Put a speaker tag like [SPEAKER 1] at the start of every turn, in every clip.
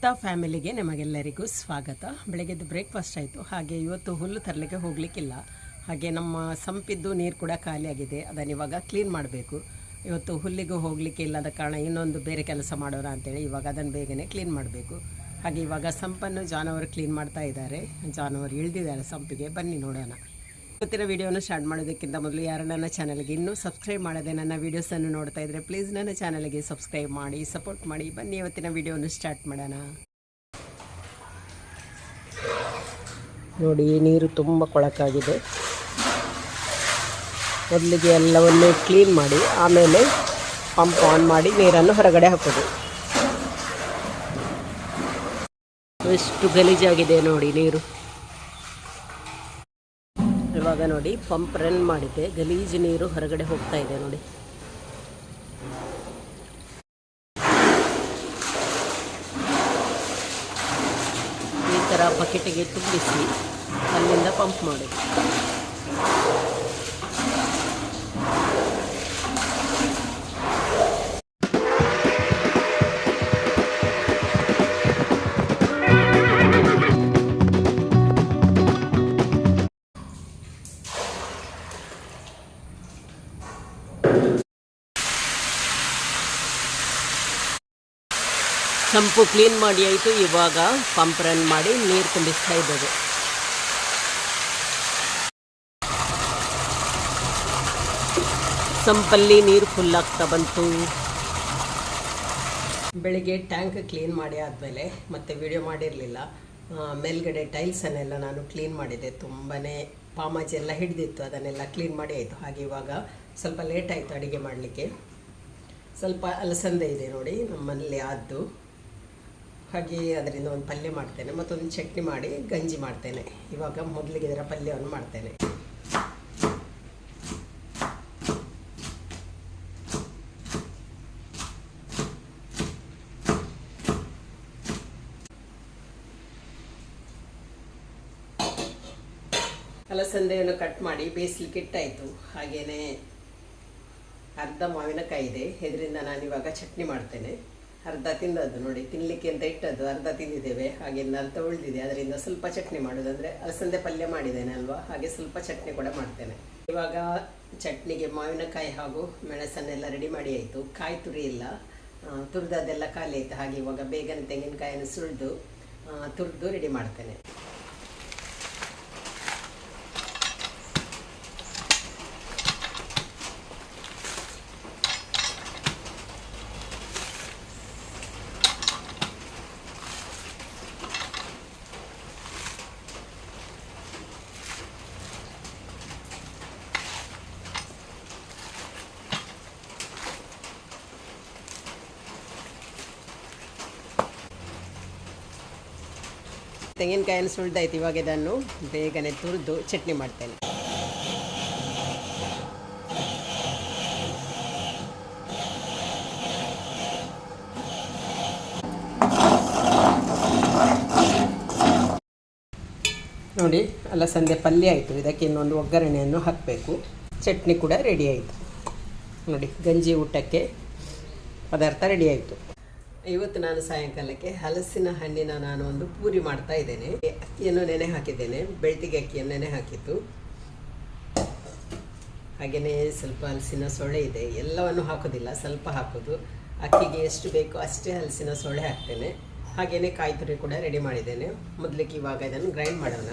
[SPEAKER 1] ಸ್ಮಿತಾ ಫ್ಯಾಮಿಲಿಗೆ ನಿಮಗೆಲ್ಲರಿಗೂ ಸ್ವಾಗತ. ಬೆಳಗ್ಗೆದ್ದು ಬ್ರೇಕ್ಫಾಸ್ಟ್ ಆಯಿತು. ಹಾಗೆ ಇವತ್ತು ಹುಲ್ಲು ತರಲಿಕ್ಕೆ ಹೋಗಲಿಕ್ಕಿಲ್ಲ. ಹಾಗೆ ನಮ್ಮ ಸಂಪಿದ್ದು ನೀರು ಕೂಡ ಖಾಲಿಯಾಗಿದೆ ಅದನ್ನು ಇವಾಗ ಕ್ಲೀನ್ ಮಾಡಬೇಕು. ಇವತ್ತು ಹುಲ್ಲಿಗೂ ಹೋಗಲಿಕ್ಕೆ ಇಲ್ಲದ ಕಾರಣ ಇನ್ನೊಂದು ಬೇರೆ ಕೆಲಸ ಮಾಡೋಣ ಅಂತೇಳಿ ಇವಾಗ ಅದನ್ನು ಬೇಗನೆ ಕ್ಲೀನ್ ಮಾಡಬೇಕು. ಹಾಗೆ ಇವಾಗ ಸಂಪನ್ನು ಜಾನುವಾರು ಕ್ಲೀನ್ ಮಾಡ್ತಾ ಇದ್ದಾರೆ. ಜಾನುವಾರು ಇಳಿದಿದ್ದಾರೆ ಸಂಪಿಗೆ. ಬನ್ನಿ ನೋಡೋಣ. ಇವತ್ತಿನ ವಿಡಿಯೋನ ಸ್ಟಾರ್ಟ್ ಮಾಡೋದಕ್ಕಿಂತ ಮೊದಲು ಯಾರು ನನ್ನ ಚಾನಲ್ಗೆ ಇನ್ನೂ ಸಬ್ಸ್ಕ್ರೈಬ್ ಮಾಡದೆ ನನ್ನ ವೀಡಿಯೋಸನ್ನು ನೋಡ್ತಾ ಇದ್ದರೆ ಪ್ಲೀಸ್ ನನ್ನ ಚಾನಲ್ಗೆ ಸಬ್ಸ್ಕ್ರೈಬ್ ಮಾಡಿ, ಸಪೋರ್ಟ್ ಮಾಡಿ. ಬನ್ನಿ ಇವತ್ತಿನ ವಿಡಿಯೋನ ಸ್ಟಾರ್ಟ್ ಮಾಡೋಣ. ನೋಡಿ, ನೀರು ತುಂಬ ಕೊಳಕಾಗಿದೆ. ಮೊದಲಿಗೆ ಎಲ್ಲವನ್ನು ಕ್ಲೀನ್ ಮಾಡಿ, ಆಮೇಲೆ ಪಂಪ್ ಆನ್ ಮಾಡಿ ನೀರನ್ನು ಹೊರಗಡೆ ಹಾಕೋದು. ಎಷ್ಟು ಗಲೀಜಾಗಿದೆ ನೋಡಿ ನೀರು. ನೋಡಿ. ಪಂಪ್ ರನ್ ಮಾಡಿದ್ದೆ ಗಲೀಜು ನೀರು ಹೊರಗಡೆ ಹೋಗ್ತಾ ಇದೆ ನೋಡಿ. ಈ ಥರ ಬಕೆಟಿಗೆ ತುಂಬಿಸಿ ಅಲ್ಲಿಂದ ಪಂಪ್ ಮಾಡೋದು ಸಂಪು ಕ್ಲೀನ್ ಮಾಡಿ ಆಯಿತು, ಇವಾಗ ಪಂಪ್ ರನ್ ಮಾಡಿ ನೀರು ತುಂಬಿಸ್ತಾ ಇದ್ದದು ಸಂಪಲ್ಲಿ ನೀರು ಫುಲ್ ಆಗ್ತಾ ಬಂತು. ಬೆಳಿಗ್ಗೆ ಟ್ಯಾಂಕ್ ಕ್ಲೀನ್ ಮಾಡಿ ಆದಮೇಲೆ ಮತ್ತೆ ವಿಡಿಯೋ ಮಾಡಿರಲಿಲ್ಲ. ಮೇಲ್ಗಡೆ ಟೈಲ್ಸನ್ನೆಲ್ಲ ನಾನು ಕ್ಲೀನ್ ಮಾಡಿದೆ. ತುಂಬಾ ಪಾಮಾಜಿ ಎಲ್ಲ ಹಿಡಿದಿತ್ತು, ಅದನ್ನೆಲ್ಲ ಕ್ಲೀನ್ ಮಾಡಿ ಆಯಿತು. ಹಾಗೆ ಇವಾಗ ಸ್ವಲ್ಪ ಲೇಟ್ ಆಯಿತು ಅಡುಗೆ ಮಾಡಲಿಕ್ಕೆ. ಸ್ವಲ್ಪ ಅಲಸಂದೆ ಇದೆ ನೋಡಿ, ನಮ್ಮಲ್ಲಿ ಆದ್ದು. ಹಾಗೆ ಅದರಿಂದ ಒಂದು ಪಲ್ಯ ಮಾಡ್ತೇನೆ, ಮತ್ತೊಂದು ಚಟ್ನಿ ಮಾಡಿ ಗಂಜಿ ಮಾಡ್ತೇನೆ. ಇವಾಗ ಮೊದಲಿಗೆ ಇದರ ಪಲ್ಯವನ್ನು ಮಾಡ್ತೇನೆ. ಅಲಸಂದೆಯನ್ನು ಕಟ್ ಮಾಡಿ ಬೇಯಿಸ್ಲಿಕ್ಕೆ ಇಟ್ಟಾಯಿತು. ಹಾಗೆಯೇ ಅರ್ಧ ಮಾವಿನಕಾಯಿ ಇದೆ. ಇದರಿಂದ ನಾನು ಇವಾಗ ಚಟ್ನಿ ಮಾಡ್ತೇನೆ. ಅರ್ಧ ತಿಂದದ್ದು ನೋಡಿ ತಿನ್ನಲಿಕ್ಕೆ ಅಂತ ಇಟ್ಟದ್ದು ಅರ್ಧ ತಿಂದಿದ್ದೇವೆ. ಹಾಗೆ ಅರ್ಧ ಉಳಿದಿದೆ. ಅದರಿಂದ ಸ್ವಲ್ಪ ಚಟ್ನಿ ಮಾಡೋದು ಅಂದರೆ ಅಲಸಂದೆ ಪಲ್ಯ ಮಾಡಿದ್ದೇನೆ ಅಲ್ವಾ? ಹಾಗೆ ಸ್ವಲ್ಪ ಚಟ್ನಿ ಕೂಡ ಮಾಡ್ತೇನೆ. ಇವಾಗ ಚಟ್ನಿಗೆ ಮಾವಿನಕಾಯಿ ಹಾಗೂ ಮೆಣಸನ್ನೆಲ್ಲ ರೆಡಿ ಮಾಡಿ ಆಯಿತು. ಕಾಯಿ ತುರಿ ಇಲ್ಲ. ತುರಿದದ್ದೆಲ್ಲ ಖಾಲಿ ಆಯಿತು. ಹಾಗೆ ಇವಾಗ ಬೇಗನೆ ತೆಂಗಿನಕಾಯಿಯನ್ನು ಸುಳಿದು ತುರಿದು ರೆಡಿ ಮಾಡ್ತೇನೆ. ತೆಂಗಿನಕಾಯನ್ನು ಸುಳ್ದಾಯ್ತು ಇವಾಗ ಇದನ್ನು ಬೇಗನೆ ತುರಿದು ಚಟ್ನಿ ಮಾಡ್ತೇನೆ. ನೋಡಿ ಅಲಸಂದೆ ಪಲ್ಯ ಆಯಿತು. ಇದಕ್ಕೆ ಇನ್ನೊಂದು ಒಗ್ಗರಣೆಯನ್ನು ಹಾಕಬೇಕು. ಚಟ್ನಿ ಕೂಡ ರೆಡಿ ಆಯಿತು. ನೋಡಿ, ಗಂಜಿ ಊಟಕ್ಕೆ ಪದಾರ್ಥ ರೆಡಿ ಆಯಿತು. ಇವತ್ತು ನಾನು ಸಾಯಂಕಾಲಕ್ಕೆ ಹಲಸಿನ ಹಣ್ಣಿನ ನಾನು ಒಂದು ಪೂರಿ ಮಾಡ್ತಾ ಇದ್ದೇನೆ. ಅಕ್ಕಿಯನ್ನು ನೆನೆ ಹಾಕಿದ್ದೇನೆ. ಬೆಳ್ತಿಗೆ ಅಕ್ಕಿಯನ್ನು ನೆನೆ ಹಾಕಿತ್ತು ಹಾಗೆಯೇ ಸ್ವಲ್ಪ ಹಲಸಿನ ಸೊಳ್ಳೆ ಇದೆ. ಎಲ್ಲವನ್ನು ಹಾಕೋದಿಲ್ಲ, ಸ್ವಲ್ಪ ಹಾಕೋದು. ಅಕ್ಕಿಗೆ ಎಷ್ಟು ಬೇಕೋ ಅಷ್ಟೇ ಹಲಸಿನ ಸೊಳ್ಳೆ ಹಾಕ್ತೇನೆ. ಹಾಗೆಯೇ ಕಾಯಿ ತುರಿ ಕೂಡ ರೆಡಿ ಮಾಡಿದ್ದೇನೆ. ಮೊದಲಿಗೆ ಇವಾಗ ಇದನ್ನು ಗ್ರೈಂಡ್ ಮಾಡೋಣ.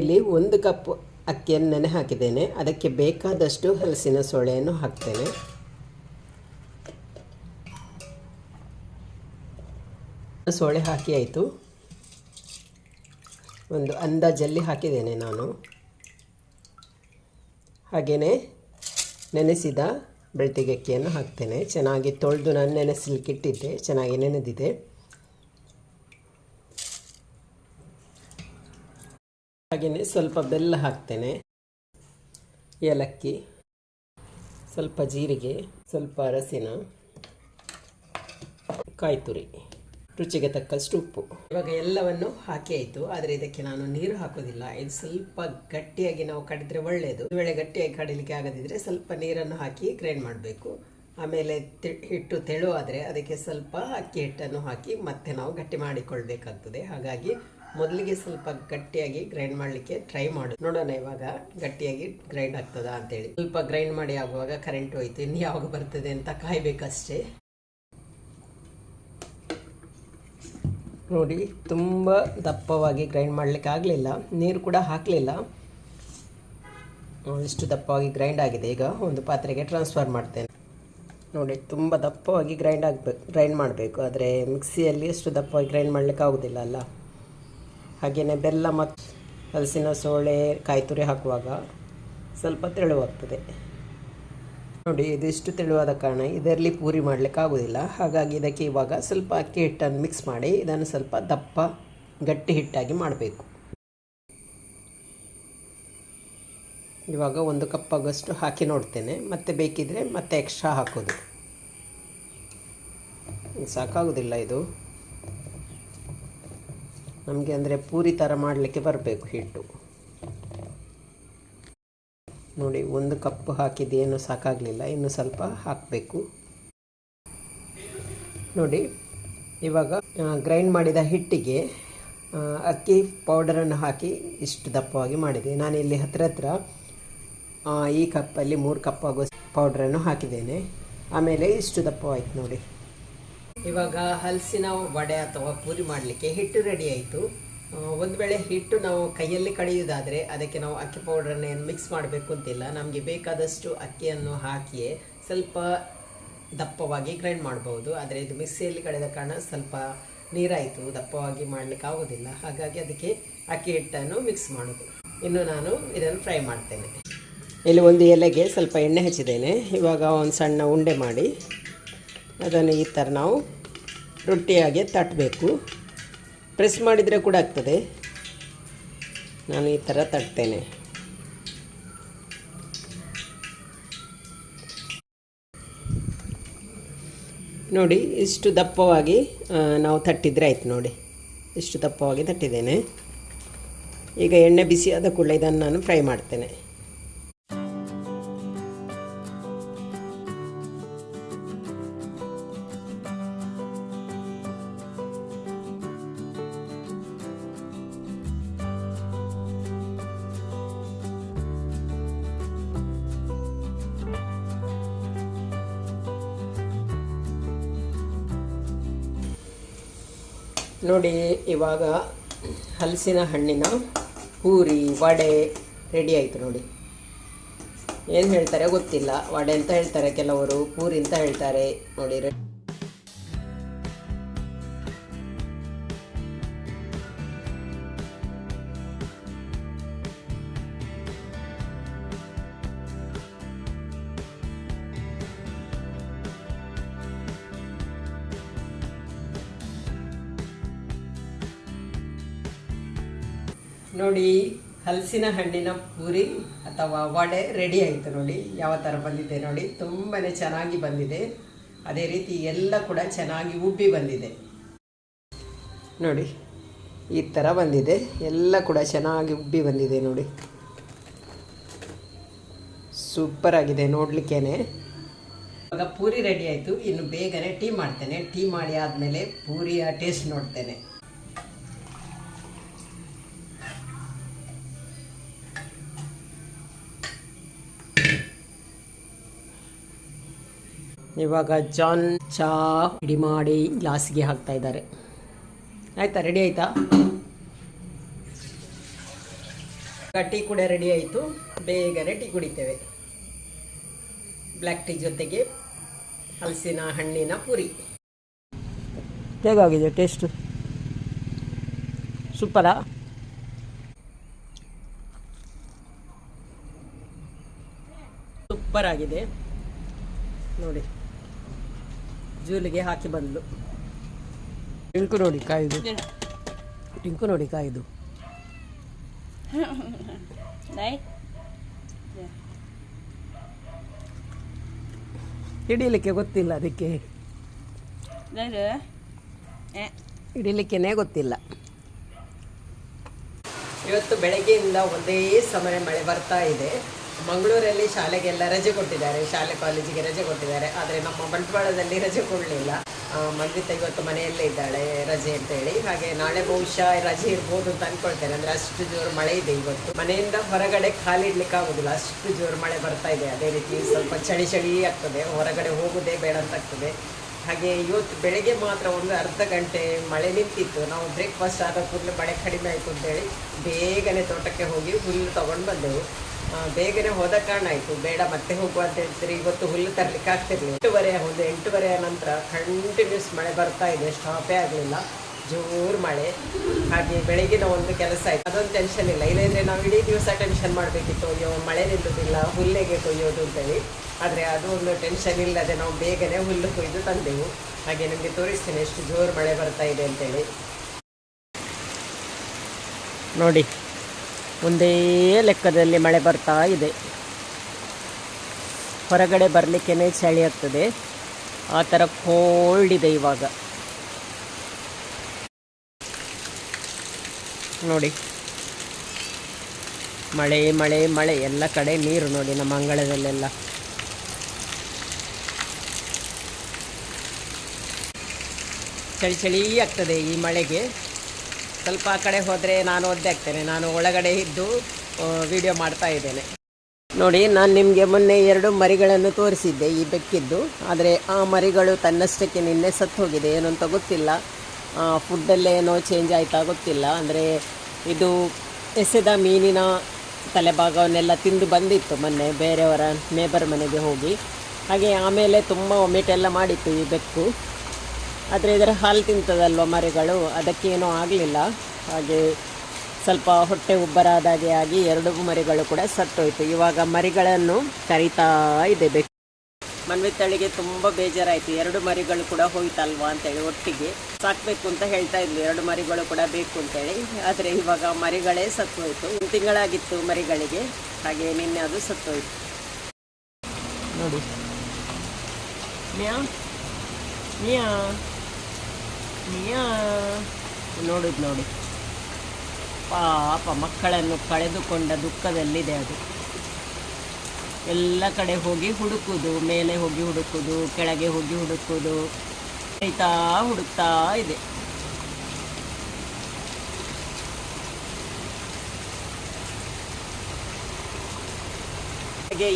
[SPEAKER 1] ಇಲ್ಲಿ ಒಂದು ಕಪ್ ಅಕ್ಕಿಯನ್ನು ನೆನೆ ಹಾಕಿದ್ದೇನೆ. ಅದಕ್ಕೆ ಬೇಕಾದಷ್ಟು ಹಲಸಿನ ಸೊಳ್ಳೆಯನ್ನು ಹಾಕ್ತೇನೆ. ಸೋಳೆ ಹಾಕಿ ಆಯಿತು. ಒಂದು ಅಂದಾಜಲ್ಲಿ ಹಾಕಿದ್ದೇನೆ ನಾನು. ಹಾಗೆಯೇ ನೆನೆಸಿದ ಬೆಳ್ತಿಗೆ ಅಕ್ಕಿಯನ್ನು ಹಾಕ್ತೇನೆ. ಚೆನ್ನಾಗಿ ತೊಳೆದು ನಾನು ನೆನೆಸಲಿಕ್ಕಿಟ್ಟಿದ್ದೆ. ಚೆನ್ನಾಗಿ ನೆನೆದಿದೆ. ಹಾಗೆಯೇ ಸ್ವಲ್ಪ ಬೆಲ್ಲ ಹಾಕ್ತೇನೆ. ಏಲಕ್ಕಿ, ಸ್ವಲ್ಪ ಜೀರಿಗೆ, ಸ್ವಲ್ಪ ಅರಸಿನ ಕಾಯಿ ತುರಿ ರುಚಿಗೆ ತಕ್ಕಷ್ಟು ಉಪ್ಪು. ಇವಾಗ ಎಲ್ಲವನ್ನು ಹಾಕಿ ಆಯಿತು. ಆದರೆ ಇದಕ್ಕೆ ನಾನು ನೀರು ಹಾಕೋದಿಲ್ಲ. ಇದು ಸ್ವಲ್ಪ ಗಟ್ಟಿಯಾಗಿ ನಾವು ಕಡಿದ್ರೆ ಒಳ್ಳೆಯದು ವೇಳೆ ಗಟ್ಟಿಯಾಗಿ ಕಡಿಲಿಕ್ಕೆ ಆಗದಿದ್ರೆ ಸ್ವಲ್ಪ ನೀರನ್ನು ಹಾಕಿ ಗ್ರೈಂಡ್ ಮಾಡಬೇಕು. ಆಮೇಲೆ ಹಿಟ್ಟು ತೆಳುವಾದರೆ ಅದಕ್ಕೆ ಸ್ವಲ್ಪ ಅಕ್ಕಿ ಹಿಟ್ಟನ್ನು ಹಾಕಿ ಮತ್ತೆ ನಾವು ಗಟ್ಟಿ ಮಾಡಿಕೊಳ್ಬೇಕಾಗ್ತದೆ. ಹಾಗಾಗಿ ಮೊದಲಿಗೆ ಸ್ವಲ್ಪ ಗಟ್ಟಿಯಾಗಿ ಗ್ರೈಂಡ್ ಮಾಡಲಿಕ್ಕೆ ಟ್ರೈ ಮಾಡು. ನೋಡೋಣ ಇವಾಗ ಗಟ್ಟಿಯಾಗಿ ಗ್ರೈಂಡ್ ಆಗ್ತದಾ ಅಂತೇಳಿ. ಸ್ವಲ್ಪ ಗ್ರೈಂಡ್ ಮಾಡಿ ಆಗುವಾಗ ಕರೆಂಟ್ ಹೋಯ್ತು. ಇನ್ನು ಯಾವಾಗ ಬರ್ತದೆ ಅಂತ ಕಾಯ್ಬೇಕಷ್ಟೇ. ನೋಡಿ, ತುಂಬ ದಪ್ಪವಾಗಿ ಗ್ರೈಂಡ್ ಮಾಡಲಿಕ್ಕೆ ಆಗಲಿಲ್ಲ. ನೀರು ಕೂಡ ಹಾಕಲಿಲ್ಲ. ಇಷ್ಟು ದಪ್ಪವಾಗಿ ಗ್ರೈಂಡ್ ಆಗಿದೆ. ಈಗ ಒಂದು ಪಾತ್ರೆಗೆ ಟ್ರಾನ್ಸ್ಫರ್ ಮಾಡ್ತೇನೆ. ನೋಡಿ, ತುಂಬ ದಪ್ಪವಾಗಿ ಗ್ರೈಂಡ್ ಆಗಬೇಕು ಗ್ರೈಂಡ್ ಮಾಡಬೇಕು. ಆದರೆ ಮಿಕ್ಸಿಯಲ್ಲಿ ಅಷ್ಟು ದಪ್ಪವಾಗಿ ಗ್ರೈಂಡ್ ಮಾಡಲಿಕ್ಕೆ ಆಗೋದಿಲ್ಲ ಅಲ್ಲ? ಹಾಗೆಯೇ ಬೆಲ್ಲ ಮತ್ತು ಹಲಸಿನ ಸೋಳೆ ಕಾಯಿ ತುರಿ ಹಾಕುವಾಗ ಸ್ವಲ್ಪ ತೆಳುವಾಗ್ತದೆ. ನೋಡಿ, ಇದಿಷ್ಟು ತೆಳುವಾದ ಕಾರಣ ಇದರಲ್ಲಿ ಪೂರಿ ಮಾಡಲಿಕ್ಕೆ ಆಗೋದಿಲ್ಲ. ಹಾಗಾಗಿ ಇದಕ್ಕೆ ಇವಾಗ ಸ್ವಲ್ಪ ಅಕ್ಕಿ ಹಿಟ್ಟನ್ನು ಮಿಕ್ಸ್ ಮಾಡಿ, ಇದನ್ನು ಸ್ವಲ್ಪ ದಪ್ಪ, ಗಟ್ಟಿ ಹಿಟ್ಟಾಗಿ ಮಾಡಬೇಕು. ಇವಾಗ ಒಂದು ಕಪ್ ಆಗೋಷ್ಟು ಹಾಕಿ ನೋಡ್ತೇನೆ. ಮತ್ತೆ ಬೇಕಿದ್ರೆ ಮತ್ತೆ ಎಕ್ಸ್ಟ್ರಾ ಹಾಕೋದು. ಸಾಕಾಗೋದಿಲ್ಲ ಇದು. ನಮಗೆ ಅಂದರೆ ಪೂರಿ ಥರ ಮಾಡಲಿಕ್ಕೆ ಬರಬೇಕು ಹಿಟ್ಟು. ನೋಡಿ ಒಂದು ಕಪ್ ಹಾಕಿದ್ದೇನು ಸಾಕಾಗಲಿಲ್ಲ. ಇನ್ನು ಸ್ವಲ್ಪ ಹಾಕಬೇಕು. ನೋಡಿ ಇವಾಗ ಗ್ರೈಂಡ್ ಮಾಡಿದ ಹಿಟ್ಟಿಗೆ ಅಕ್ಕಿ ಪೌಡರನ್ನು ಹಾಕಿ ಇಷ್ಟು ದಪ್ಪವಾಗಿ ಮಾಡಿದೆ. ನಾನಿಲ್ಲಿ ಹತ್ರ ಹತ್ರ ಆ, ಈ ಕಪ್ಪಲ್ಲಿ ಮೂರು ಕಪ್ ಆಗೋ ಪೌಡ್ರನ್ನು ಹಾಕಿದ್ದೇನೆ. ಆಮೇಲೆ ಇಷ್ಟು ದಪ್ಪವಾಯಿತು ನೋಡಿ. ಇವಾಗ ಹಲಸಿನ ವಡೆ ಅಥವಾ ಪೂರಿ ಮಾಡಲಿಕ್ಕೆ ಹಿಟ್ಟು ರೆಡಿ ಆಯಿತು. ಒಂದು ವೇಳೆ ಹಿಟ್ಟು ನಾವು ಕೈಯಲ್ಲಿ ಕಡೆಯುವುದಾದರೆ ಅದಕ್ಕೆ ನಾವು ಅಕ್ಕಿ ಪೌಡ್ರನ್ನ ಏನು ಮಿಕ್ಸ್ ಮಾಡಬೇಕು ಅಂತಿಲ್ಲ. ನಮಗೆ ಬೇಕಾದಷ್ಟು ಅಕ್ಕಿಯನ್ನು ಹಾಕಿಯೇ ಸ್ವಲ್ಪ ದಪ್ಪವಾಗಿ ಗ್ರೈಂಡ್ ಮಾಡ್ಬೋದು. ಆದರೆ ಇದು ಮಿಕ್ಸಿಯಲ್ಲಿ ಕಡೆದ ಕಾರಣ ಸ್ವಲ್ಪ ನೀರಾಯಿತು. ದಪ್ಪವಾಗಿ ಮಾಡಲಿಕ್ಕೆ ಆಗೋದಿಲ್ಲ. ಹಾಗಾಗಿ ಅದಕ್ಕೆ ಅಕ್ಕಿ ಹಿಟ್ಟನ್ನು ಮಿಕ್ಸ್ ಮಾಡೋದು. ಇನ್ನು ನಾನು ಇದನ್ನು ಫ್ರೈ ಮಾಡ್ತೇನೆ. ಇಲ್ಲಿ ಒಂದು ಎಲೆಗೆ ಸ್ವಲ್ಪ ಎಣ್ಣೆ ಹಚ್ಚಿದ್ದೇನೆ. ಇವಾಗ ಒಂದು ಸಣ್ಣ ಉಂಡೆ ಮಾಡಿ ಅದನ್ನು ಈ ಥರ ನಾವು ರೊಟ್ಟಿಯಾಗಿ ತಟ್ಟಬೇಕು ಪ್ರೆಸ್ ಮಾಡಿದರೆ ಕೂಡ ಆಗ್ತದೆ. ನಾನು ಈ ಥರ ತಟ್ತೇನೆ. ನೋಡಿ, ಇಷ್ಟು ದಪ್ಪವಾಗಿ ನಾವು ತಟ್ಟಿದರೆ ಆಯ್ತು ನೋಡಿ. ಇಷ್ಟು ದಪ್ಪವಾಗಿ ತಟ್ಟಿದ್ದೇನೆ. ಈಗ ಎಣ್ಣೆ ಬಿಸಿ ಆದ ಕೂಡಲೇ ಇದನ್ನು ನಾನು ಫ್ರೈ ಮಾಡ್ತೇನೆ. ನೋಡಿ, ಇವಾಗ ಹಲಸಿನ ಹಣ್ಣಿನ ಪೂರಿ, ವಡೆ ರೆಡಿ ಆಯಿತು ನೋಡಿ. ಏನು ಹೇಳ್ತಾರೆ ಗೊತ್ತಿಲ್ಲ. ವಡೆ ಅಂತ ಹೇಳ್ತಾರೆ ಕೆಲವರು, ಪೂರಿ ಅಂತ ಹೇಳ್ತಾರೆ. ನೋಡಿ ನೋಡಿ, ಹಲಸಿನ ಹಣ್ಣಿನ ಪೂರಿ ಅಥವಾ ವಡೆ ರೆಡಿ ಆಯಿತು ನೋಡಿ. ಯಾವ ಥರ ಬಂದಿದೆ ನೋಡಿ. ತುಂಬಾ ಚೆನ್ನಾಗಿ ಬಂದಿದೆ. ಅದೇ ರೀತಿ ಎಲ್ಲ ಕೂಡ ಚೆನ್ನಾಗಿ ಉಬ್ಬಿ ಬಂದಿದೆ. ನೋಡಿ, ಈ ಥರ ಬಂದಿದೆ. ಎಲ್ಲ ಕೂಡ ಚೆನ್ನಾಗಿ ಉಬ್ಬಿ ಬಂದಿದೆ ನೋಡಿ. ಸೂಪರ್ ಆಗಿದೆ ನೋಡಲಿಕ್ಕೇನೆ. ಇವಾಗ ಪೂರಿ ರೆಡಿ ಆಯಿತು. ಇನ್ನು ಬೇಗನೆ ಟೀ ಮಾಡ್ತೇನೆ. ಟೀ ಮಾಡಿ ಆದಮೇಲೆ ಪೂರಿಯ ಟೇಸ್ಟ್ ನೋಡ್ತೇನೆ. ಇವಾಗ ಜಾನ್ ಚಾ ರೆಡಿ ಮಾಡಿ ಗ್ಲಾಸಿಗೆ ಹಾಕ್ತಾ ಇದ್ದಾರೆ. ಆಯ್ತಾ? ರೆಡಿ ಆಯ್ತಾ? ಗಟ್ಟಿ ಕೂಡ ರೆಡಿ ಆಯಿತು. ಬೇಗನೆ ಟೀ ಕುಡಿತೇವೆ. ಬ್ಲ್ಯಾಕ್ ಟೀ ಜೊತೆಗೆ ಹಲಸಿನ ಹಣ್ಣಿನ ಪುರಿ. ಹೇಗಾಗಿದೆ ಟೇಸ್ಟ್? ಸೂಪರಾ? ಸೂಪರ್ ಆಗಿದೆ ನೋಡಿ. ಜೂಲಿಗೆ ಹಾಕಿ ಬಂದ್ಲು. ಟಿಂಕು ನೋಡಿ ಕಾಯ್ದು. ಟಿಂಕು ನೋಡಿ ಕಾಯ್ದು. ಹಿಡಿಲಿಕ್ಕೆ ಗೊತ್ತಿಲ್ಲ ಅದಕ್ಕೆ.
[SPEAKER 2] ಹಿಡೀಲಿಕ್ಕೆ
[SPEAKER 1] ಹಿಡಿಲಿಕ್ಕೇನೆ ಗೊತ್ತಿಲ್ಲ. ಇವತ್ತು ಬೆಳಗ್ಗೆಯಿಂದ ಒಂದೇ ಸಮಯ ಮಳೆ ಬರ್ತಾ ಇದೆ. ಮಂಗಳೂರಲ್ಲಿ ಶಾಲೆಗೆಲ್ಲ ರಜೆ ಕೊಟ್ಟಿದ್ದಾರೆ. ಶಾಲೆ ಕಾಲೇಜಿಗೆ ರಜೆ ಕೊಟ್ಟಿದ್ದಾರೆ. ಆದರೆ ನಮ್ಮ ಬಂಟ್ವಾಳದಲ್ಲಿ ರಜೆ ಕೊಡಲಿಲ್ಲ. ಮಂದಿತ ಇವತ್ತು ಮನೆಯಲ್ಲೇ ಇದ್ದಾಳೆ ರಜೆ ಅಂತೇಳಿ ಹಾಗೆ ನಾಳೆ ಬಹುಶಃ ರಜೆ ಇರ್ಬೋದು ಅಂತ ಅನ್ಕೊಳ್ತೇನೆ. ಅಂದರೆ ಅಷ್ಟು ಜೋರು ಮಳೆ ಇದೆ ಇವತ್ತು. ಮನೆಯಿಂದ ಹೊರಗಡೆ ಕಾಲಿಡ್ಲಿಕ್ಕೆ ಆಗೋದಿಲ್ಲ. ಅಷ್ಟು ಜೋರು ಮಳೆ ಬರ್ತಾ ಇದೆ. ಅದೇ ರೀತಿ ಸ್ವಲ್ಪ ಚಳಿ ಚಳಿ ಆಗ್ತದೆ. ಹೊರಗಡೆ ಹೋಗೋದೇ ಬೇಡ ಅಂತ ಆಗ್ತದೆ. ಹಾಗೆ ಇವತ್ತು ಬೆಳಗ್ಗೆ ಮಾತ್ರ ಒಂದು ಅರ್ಧ ಗಂಟೆ ಮಳೆ ನಿಂತಿತ್ತು. ನಾವು ಬ್ರೇಕ್ಫಾಸ್ಟ್ ಆದ ಕೂಡಲೇ ಮಳೆ ಕಡಿಮೆ ಆಯಿತು ಅಂತೇಳಿ ಬೇಗನೆ ತೋಟಕ್ಕೆ ಹೋಗಿ ಹುಲ್ಲು ತಗೊಂಡು ಬಂದೆವು. ಬೇಗನೆ ಹೋದ ಕಾರಣ ಆಯಿತು. ಬೇಡ, ಮತ್ತೆ ಹೋಗುವ ಅಂತ ಹೇಳ್ತೀರಿ. ಇವತ್ತು ಹುಲ್ಲು ತರಲಿಕ್ಕೆ ಆಗ್ತಿರ್ಲಿಲ್ಲ. ಎಂಟೂವರೆ, ಒಂದು ಎಂಟೂವರೆಯ ನಂತರ ಕಂಟಿನ್ಯೂಸ್ ಮಳೆ ಬರ್ತಾ ಇದೆ. ಸ್ಟಾಪೇ ಆಗಲಿಲ್ಲ. ಜೋರು ಮಳೆ. ಹಾಗೆ ಬೆಳಗಿನ ಒಂದು ಕೆಲಸ ಆಯ್ತು. ಅದೊಂದು ಟೆನ್ಷನ್ ಇಲ್ಲ. ಇಲ್ಲಂದರೆ ನಾವು ಇಡೀ ದಿವಸ ಟೆನ್ಷನ್ ಮಾಡಬೇಕಿತ್ತು. ಅಯ್ಯೋ, ಮಳೆ ನಿಲ್ಲುವುದಿಲ್ಲ ಹುಲ್ಲೆಗೆ ಕೊಯ್ಯೋದು ಅಂತೇಳಿ. ಆದರೆ ಅದು ಒಂದು ಟೆನ್ಷನ್ ಇಲ್ಲದೆ ನಾವು ಬೇಗನೆ ಹುಲ್ಲು ಕೊಯ್ದು ತಂದೆವು. ಹಾಗೆ ನಿಮಗೆ ತೋರಿಸ್ತೇನೆ ಎಷ್ಟು ಜೋರು ಮಳೆ ಬರ್ತಾ ಇದೆ ಅಂತೇಳಿ. ನೋಡಿ ಒಂದೇ ಲೆಕ್ಕದಲ್ಲಿ ಮಳೆ ಬರ್ತಾ ಇದೆ. ಹೊರಗಡೆ ಬರಲಿಕ್ಕೇ ಚಳಿ ಆಗ್ತದೆ. ಆ ಥರ ಕೋಲ್ಡ್ ಇದೆ ಇವಾಗ. ನೋಡಿ. ಮಳೆ ಮಳೆ ಮಳೆ. ಎಲ್ಲ ಕಡೆ ನೀರು ನೋಡಿ ನಮ್ಮ ಅಂಗಳದಲ್ಲೆಲ್ಲ. ಚಳಿ ಚಳಿ ಆಗ್ತದೆ ಈ ಮಳೆಗೆ. ಸ್ವಲ್ಪ ಆ ಕಡೆ ಹೋದರೆ ನಾನು ಒದ್ದೆ ಆಗ್ತೇನೆ. ನಾನು ಒಳಗಡೆ ಇದ್ದು ವಿಡಿಯೋ ಮಾಡ್ತಾ ಇದ್ದೇನೆ. ನೋಡಿ, ನಾನು ನಿಮಗೆ ಮೊನ್ನೆ ಎರಡು ಮರಿಗಳನ್ನು ತೋರಿಸಿದ್ದೆ ಈ ಬೆಕ್ಕಿದ್ದು. ಆದರೆ ಆ ಮರಿಗಳು ತನ್ನಷ್ಟಕ್ಕೆ ನಿನ್ನೆ ಸತ್ತು ಹೋಗಿದೆ. ಏನು ಅಂತ ಗೊತ್ತಿಲ್ಲ ಫುಡ್ಡಲ್ಲೇ ಏನೋ ಚೇಂಜ್ ಆಯಿತಾ ಗೊತ್ತಿಲ್ಲ. ಅಂದರೆ ಇದು ಎಸೆದ ಮೀನಿನ ತಲೆಭಾಗವನ್ನೆಲ್ಲ ತಿಂದು ಬಂದಿತ್ತು ಮೊನ್ನೆ ಬೇರೆಯವರ ನೇಬರ್ ಮನೆಗೆ ಹೋಗಿ. ಹಾಗೆ ಆಮೇಲೆ ತುಂಬ ಒಮೆಟೆಲ್ಲ ಮಾಡಿತ್ತು ಈ ಬೆಕ್ಕು. ಆದರೆ ಇದರ ಹಾಲು ತಿಂತದಲ್ವ ಮರಿಗಳು? ಅದಕ್ಕೇನೂ ಆಗಲಿಲ್ಲ. ಹಾಗೆ ಸ್ವಲ್ಪ ಹೊಟ್ಟೆ ಉಬ್ಬರಾದಾಗೆ ಆಗಿ ಎರಡು ಮರಿಗಳು ಕೂಡ ಸತ್ತೋಯ್ತು. ಇವಾಗ ಮರಿಗಳನ್ನು ಕರಿತಾ ಇದೆ ಬೆಕ್ಕು ಮನ್ವಿತಳಿಗೆ ತುಂಬ ಬೇಜಾರಾಯಿತು. ಎರಡು ಮರಿಗಳು ಕೂಡ ಹೋಯ್ತಲ್ವಾ ಅಂತೇಳಿ ಒಟ್ಟಿಗೆ. ಸಾಕಬೇಕು ಅಂತ ಹೇಳ್ತಾ ಇದ್ಲು. ಎರಡು ಮರಿಗಳು ಕೂಡ ಬೇಕು ಅಂತೇಳಿ. ಆದರೆ ಇವಾಗ ಮರಿಗಳೇ ಸತ್ತೋಯ್ತು. ಒಂದು ತಿಂಗಳಾಗಿತ್ತು ಮರಿಗಳಿಗೆ. ಹಾಗೆ ನಿನ್ನೆ ಅದು ಸತ್ತೋಯ್ತು. ನೋಡಿ. ಮಿಯಾ ಮಿಯಾ ನೋಡುದು ನೋಡಿ. ಪಾಪ ಮಕ್ಕಳನ್ನು ಕಳೆದುಕೊಂಡ ದುಃಖದಲ್ಲಿದೆ ಅದು. ಎಲ್ಲ ಕಡೆ ಹೋಗಿ ಹುಡುಕುದು, ಮೇಲೆ ಹೋಗಿ ಹುಡುಕುದು, ಕೆಳಗೆ ಹೋಗಿ ಹುಡುಕುದು ಆಯ್ತಾ ಹುಡುಕ್ತಾ ಇದೆ.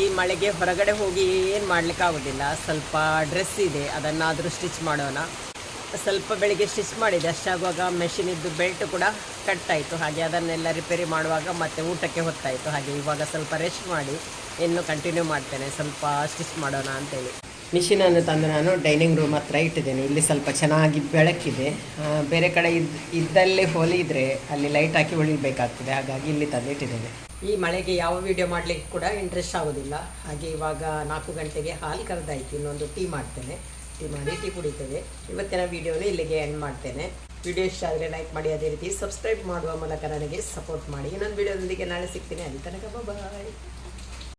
[SPEAKER 1] ಈ ಮಳೆಗೆ ಹೊರಗಡೆ ಹೋಗಿ ಏನು ಮಾಡ್ಲಿಕ್ಕೆ ಆಗೋದಿಲ್ಲ ಸ್ವಲ್ಪ ಡ್ರೆಸ್ ಇದೆ, ಅದನ್ನಾದರೂ ಸ್ಟಿಚ್ ಮಾಡೋಣ. ಸ್ವಲ್ಪ ಬೆಳಿಗ್ಗೆ ಸ್ಟಿಚ್ ಮಾಡಿದೆ. ಅಷ್ಟಾಗುವಾಗ ಮೆಷಿನಿದ್ದು ಬೆಲ್ಟ್ ಕೂಡ ಕಟ್ಟಾಯಿತು. ಹಾಗೆ ಅದನ್ನೆಲ್ಲ ರಿಪೇರಿ ಮಾಡುವಾಗ ಮತ್ತೆ ಊಟಕ್ಕೆ ಹೊತ್ತಾಯಿತು. ಹಾಗೆ ಇವಾಗ ಸ್ವಲ್ಪ ರೆಸ್ಟ್ ಮಾಡಿ ಇನ್ನು ಕಂಟಿನ್ಯೂ ಮಾಡ್ತೇನೆ. ಸ್ವಲ್ಪ ಸ್ಟಿಚ್ ಮಾಡೋಣ ಅಂತೇಳಿ. ಮಿಷಿನನ್ನು ತಂದು ನಾನು ಡೈನಿಂಗ್ ರೂಮ್ ಹತ್ರ ಇಟ್ಟಿದ್ದೇನೆ. ಇಲ್ಲಿ ಸ್ವಲ್ಪ ಚೆನ್ನಾಗಿ ಬೆಳಕಿದೆ. ಬೇರೆ ಕಡೆ ಇದ್ ಇದ್ದಲ್ಲೇ ಹೊಲಿದರೆ ಅಲ್ಲಿ ಲೈಟ್ ಹಾಕಿ ಹೊಳಿಬೇಕಾಗ್ತದೆ ಹಾಗಾಗಿ ಇಲ್ಲಿ ತಂದಿಟ್ಟಿದ್ದೇನೆ ಈ ಮಳೆಗೆ ಯಾವ ವಿಡಿಯೋ ಮಾಡಲಿಕ್ಕೆ ಕೂಡ ಇಂಟ್ರೆಸ್ಟ್ ಆಗೋದಿಲ್ಲ. ಹಾಗೆ ಇವಾಗ ನಾಲ್ಕು ಗಂಟೆಗೆ ಹಾಲು ಕರೆದಾಯ್ತು. ಇನ್ನೊಂದು ಟೀ ಮಾಡ್ತೇನೆ. ಟೀ ಮಾಡಿ ಟೀ ಕುಡಿತೇವೆ. ಇವತ್ತಿನ ವಿಡಿಯೋನ ಇಲ್ಲಿಗೆ ಎಂಡ್ ಮಾಡ್ತೇನೆ. ವಿಡಿಯೋ ಇಷ್ಟ ಆದರೆ ಲೈಕ್ ಮಾಡಿ, ಅದೇ ರೀತಿ ಸಬ್ಸ್ಕ್ರೈಬ್ ಮಾಡುವ ಮೂಲಕ ನನಗೆ ಸಪೋರ್ಟ್ ಮಾಡಿ. ಇನ್ನೊಂದು ವಿಡಿಯೋದೊಂದಿಗೆ ನಾಳೆ ಸಿಗ್ತೀನಿ. ಅಲ್ಲಿ ತನಕ ಬಾಯ್